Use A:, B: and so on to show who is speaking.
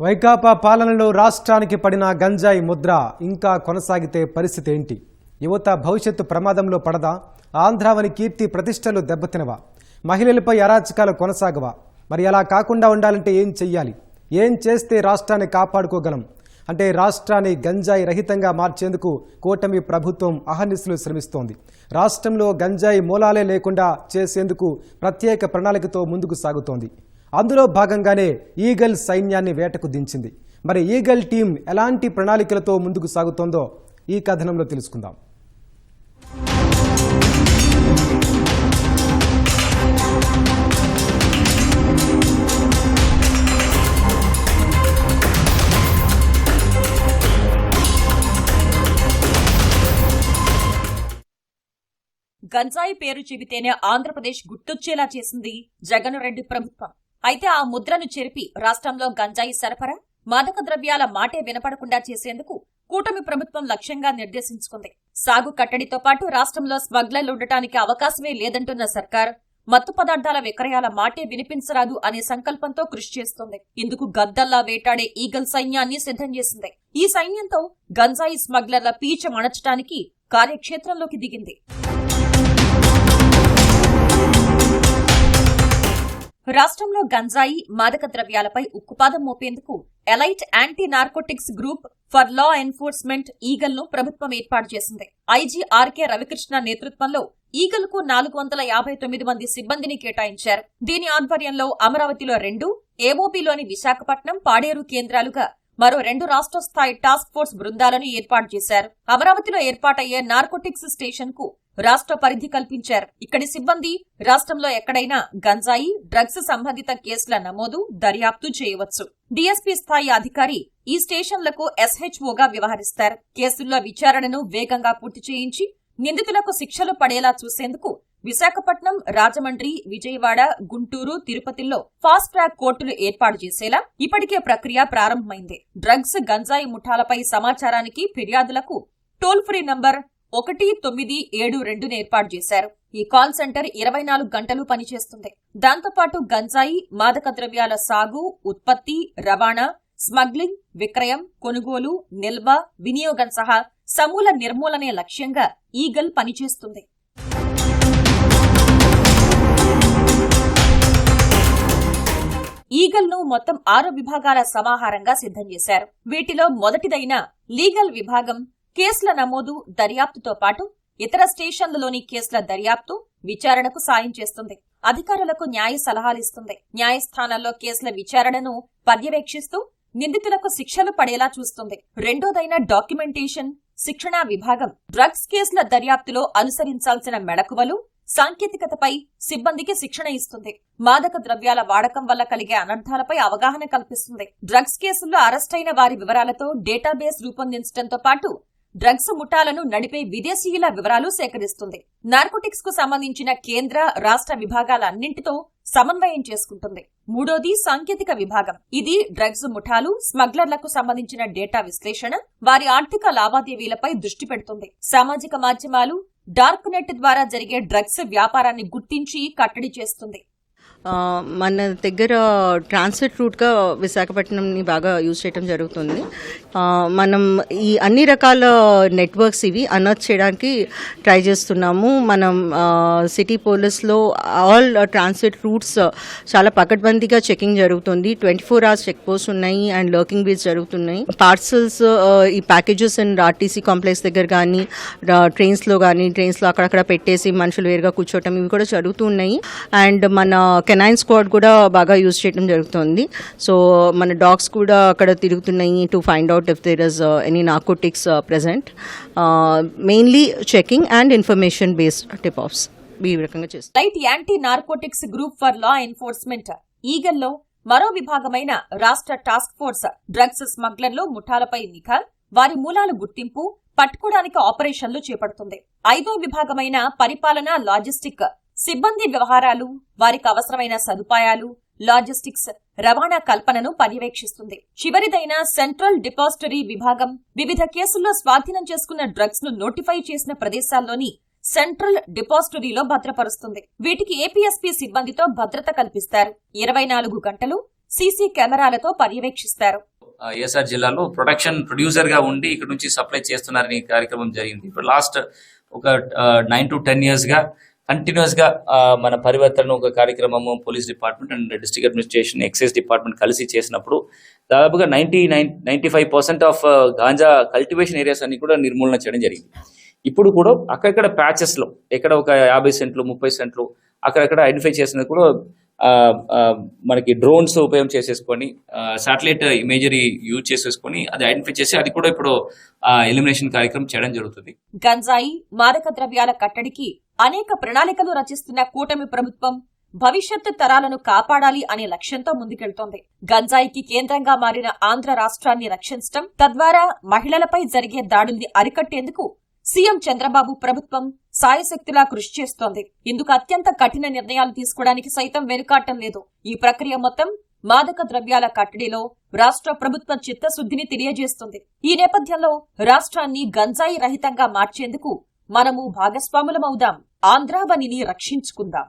A: వైకాపా పాలనలో రాష్ట్రానికి పడిన గంజాయి ముద్ర ఇంకా కొనసాగితే పరిస్థితి ఏంటి? యువత భవిష్యత్తు ప్రమాదంలో పడదా? ఆంధ్రావని కీర్తి ప్రతిష్టలు దెబ్బతినవా? మహిళలపై అరాచకాలు కొనసాగవా? మరి అలా కాకుండా ఉండాలంటే ఏం చెయ్యాలి? ఏం చేస్తే రాష్ట్రాన్ని కాపాడుకోగలం? అంటే రాష్ట్రాన్ని గంజాయి రహితంగా మార్చేందుకు కూటమి ప్రభుత్వం అహర్నిశలు శ్రమిస్తోంది. రాష్ట్రంలో గంజాయి మూలాలే లేకుండా చేసేందుకు ప్రత్యేక ప్రణాళికతో ముందుకు సాగుతోంది. అందులో భాగంగానే ఈగల్ సైన్యాన్ని వేటకు దించింది. మరి ఈగల్ టీం ఎలాంటి ప్రణాళికలతో ముందుకు సాగుతోందో ఈ కథనంలో తెలుసుకుందాం.
B: గంజాయి పేరు చెబితేనే ఆంధ్రప్రదేశ్ గుర్తొచ్చేలా చేసింది జగన్ రెడ్డి ప్రభుత్వం అయితే ఆ ముద్రను చెరిపి రాష్ట్రంలో గంజాయి సరఫరా మాదక ద్రవ్యాల మాటే వినపడకుండా చేసేందుకు కూటమి ప్రభుత్వం లక్ష్యంగా నిర్దేశించుకుంది. సాగు కట్టడితో పాటు రాష్ట్రంలో స్మగ్లర్లు ఉండటానికి అవకాశమే లేదంటున్న సర్కార్ మత్తు పదార్థాల విక్రయాల మాటే వినిపించరాదు అనే సంకల్పంతో కృషి చేస్తోంది. ఇందుకు గద్దల్లా వేటాడే ఈగల్ సైన్యాన్ని సిద్ధం చేసింది. ఈ సైన్యంతో గంజాయి స్మగ్లర్ల పీచ మణచటానికి కార్యక్షేత్రంలోకి దిగింది. రాష్ట్రంలో గంజాయి మాదక ద్రవ్యాలపై ఉక్కుపాదం మోపేందుకు elite anti narcotics group for law enforcement ఈగల్ను ప్రభుత్వం ఏర్పాటు చేసింది. ఐజీ ఆర్కే రవికృష్ణ నేతృత్వంలో ఈగల్కు నాలుగు వందల యాభై తొమ్మిది మంది సిబ్బందిని కేటాయించారు. దీని ఆధ్వర్యంలో అమరావతిలో రెండు ఏఓబీలోని విశాఖపట్నం పాడేరు కేంద్రాలుగా మరో రెండు రాష్ట్ర స్థాయి టాస్క్ ఫోర్స్ బృందాలను ఏర్పాటు చేశారు. అమరావతిలో ఏర్పాటయ్యే నార్కోటిక్స్ స్టేషన్కు రాష్ట్ర పరిధి కల్పించారు. ఇక్కడి సిబ్బంది రాష్ట్రంలో ఎక్కడైనా గంజాయి డ్రగ్స్ సంబంధిత కేసుల నమోదు దర్యాప్తు చేయవచ్చు. డీఎస్పీ స్థాయి అధికారి ఈ స్టేషన్లకు ఎస్హెచ్ఓగా వ్యవహరిస్తారు. కేసుల్లో విచారణను వేగంగా పూర్తి చేయించి నిందితులకు శిక్షలు పడేలా చూసేందుకు విశాఖపట్నం రాజమండ్రి విజయవాడ గుంటూరు తిరుపతిలో ఫాస్ట్ ట్రాక్ కోర్టులు ఏర్పాటు చేసేలా ఇప్పటికే ప్రక్రియ ప్రారంభమైంది. డ్రగ్స్ గంజాయి ముఠాలపై సమాచారానికి ఫిర్యాదులకు టోల్ ఫ్రీ నంబర్ ఒకటి తొమ్మిది ఏడు రెండును ఏర్పాటు చేశారు. ఈ కాల్ సెంటర్ ఇరవై నాలుగు గంటలు పనిచేస్తుంది. దాంతోపాటు గంజాయి మాదక ద్రవ్యాల సాగు ఉత్పత్తి రవాణా స్మగ్లింగ్ విక్రయం కొనుగోలు నిల్వ వినియోగం సహా సమూల నిర్మూలనే లక్ష్యంగా ఈగల్ పనిచేస్తుంది. ఈగల్ను మొత్తం ఆరు విభాగాల సమాహారంగా సిద్ధం చేశారు. వీటిలో మొదటిదైన లీగల్ విభాగం కేసుల నమోదు దర్యాప్తుతో పాటు ఇతర స్టేషన్లలోని కేసుల దర్యాప్తు విచారణకు సాయం చేస్తుంది. అధికారులకు న్యాయ సలహాలిస్తుంది న్యాయస్థానాల్లో కేసుల విచారణను పర్యవేక్షిస్తూ నిందితులకు శిక్షలు పడేలా చూస్తుంది. రెండోదైన డాక్యుమెంటేషన్ శిక్షణా విభాగం. డ్రగ్స్ కేసుల దర్యాప్తులో అనుసరించాల్సిన మెళకువలు సాంకేతికతపై సిబ్బందికి శిక్షణ ఇస్తుంది. మాదక ద్రవ్యాల వాడకం వల్ల కలిగే అనర్థాలపై అవగాహన కల్పిస్తుంది. డ్రగ్స్ కేసుల్లో అరెస్టైన వారి వివరాలతో డేటాబేస్ రూపొందించడంతో పాటు డ్రగ్స్ ముఠాలను నడిపే విదేశీయుల వివరాలు సేకరిస్తుంది. నార్కోటిక్స్కు సంబంధించిన కేంద్ర రాష్ట్ర విభాగాల అన్నింటితో సమన్వయం చేసుకుంటుంది. మూడోది సాంకేతిక విభాగం. ఇది డ్రగ్స్ ముఠాలు స్మగ్లర్లకు సంబంధించిన డేటా విశ్లేషణ వారి ఆర్థిక లావాదేవీలపై దృష్టి పెడుతుంది. సామాజిక మాధ్యమాలు డార్క్ నెట్ ద్వారా జరిగే డ్రగ్స్ వ్యాపారాన్ని గుర్తించి కట్టడి చేస్తుంది.
C: మన దగ్గర ట్రాన్సిట్ రూట్గా విశాఖపట్నంని బాగా యూజ్ చేయడం జరుగుతుంది. మనం ఈ అన్ని రకాల నెట్వర్క్స్ ఇవి అనర్త్ చేయడానికి ట్రై చేస్తున్నాము. మనం సిటీ పోలీస్లో ఆల్ ట్రాన్సిట్ రూట్స్ చాలా పకడ్బందీగా చెకింగ్ జరుగుతుంది. Twenty four hours check post ఉన్నాయి అండ్ లర్కింగ్ బీచ్ జరుగుతున్నాయి. పార్సల్స్ ఈ ప్యాకేజెస్ అండ్ ఆర్టీసీ కాంప్లెక్స్ దగ్గర కానీ ట్రైన్స్లో కానీ ట్రైన్స్లో అక్కడక్కడ పెట్టేసి మనుషులు వేరుగా కూర్చోవటం ఇవి కూడా జరుగుతున్నాయి అండ్ మన కెనైన్ స్క్వాడ్ కూడా బాగా యూజ్ చేయడం జరుగుతుంది. సో మన డాగ్స్ కూడా అక్కడ తిరుగుతున్నాయి to find out if there is any narcotics present mainly checking and information based tip offs ఈ రకంగా చేస్తాం.
B: Right anti narcotics group for law enforcement ఈగల్లో మరో విభాగమైన రాష్ట్ర టాస్క్ ఫోర్స్ డ్రగ్స్ స్మగ్లర్లు ముఠాలపై నిఘా వారి మూలాలు గుర్తింపు పట్టుకోవడానికి ఆపరేషన్లు చేపడుతుంది. ఐదో విభాగమైన పరిపాలన లాజిస్టిక్ సిబ్బంది వ్యవహారాలు వారికి అవసరమైన సదుపాయాలు లాజిస్టిక్స్ రవాణా కల్పనను పర్యవేక్షిస్తుంది. చివరిదైన సెంట్రల్ డిపాజిటరీ విభాగం వివిధ కేసుల్లో స్వాధీనం చేసుకున్న డ్రగ్స్ను నోటిఫై చేసిన ప్రదేశాల్లోని సెంట్రల్ డిపాజిటరీలో భద్రపరుస్తుంది. వీటికి ఏపీఎస్పీ సిబ్బందితో భద్రత కల్పిస్తారు. ఇరవై నాలుగు గంటలు సీసీ కెమెరాలతో పర్యవేక్షిస్తారు.
D: ఏఎస్ఆర్ జిల్లాలో ప్రొడక్షన్ ప్రొడ్యూసర్గా ఉండి ఇక్కడ నుంచి సప్లై చేస్తున్నారని కార్యక్రమం జరిగింది. ఇప్పుడు లాస్ట్ ఒక నైన్ టు టెన్ ఇయర్స్గా కంటిన్యూస్గా మన పరివర్తన ఒక కార్యక్రమము police department and district administration excise department కలిసి చేసినప్పుడు దాదాపుగా ninety nine ninety five percent of ganja cultivation areas అన్ని కూడా నిర్మూలన చేయడం జరిగింది. ఇప్పుడు కూడా అక్కడక్కడ ప్యాచెస్లో ఎక్కడ ఒక యాభై సెంట్లు ముప్పై సెంట్లు అక్కడక్కడ ఐడెంటిఫై చేసినది కూడా మనకి డ్రోన్స్ ఉపయోగం చేసేసుకొని శాటిలైట్ ఇమేజరీ యూజ్ చేసేసుకొని అది ఐడెంటిఫై చేసి అది కూడా ఇప్పుడు ఎలిమినేషన్ కార్యక్రమం చేయడం జరుగుతుంది.
B: గంజాయి మాదక ద్రవ్యాల కట్టడికి అనేక ప్రణాళికలు రచిస్తున్న కూటమి ప్రభుత్వం భవిష్యత్తు తరాలను కాపాడాలి అనే లక్ష్యంతో ముందుకెళ్తోంది. గంజాయికి కేంద్రంగా మారిన ఆంధ్ర రాష్ట్రాన్ని రక్షించడం తద్వారా మహిళలపై జరిగే దాడుల్ని అరికట్టేందుకు సీఎం చంద్రబాబు ప్రభుత్వం సాయశక్తులా కృషి చేస్తోంది. ఇందుకు అత్యంత కఠిన నిర్ణయాలు తీసుకోవడానికి సైతం వెనుకాటం లేదు. ఈ ప్రక్రియ మొత్తం మాదక ద్రవ్యాల కట్టడిలో రాష్ట్ర ప్రభుత్వ చిత్తశుద్ధిని తెలియజేస్తుంది. ఈ నేపథ్యంలో రాష్ట్రాన్ని గంజాయి రహితంగా మార్చేందుకు మనము భాగస్వాములమవుదాం. ఆంధ్రావనిని రక్షించుకుందాం.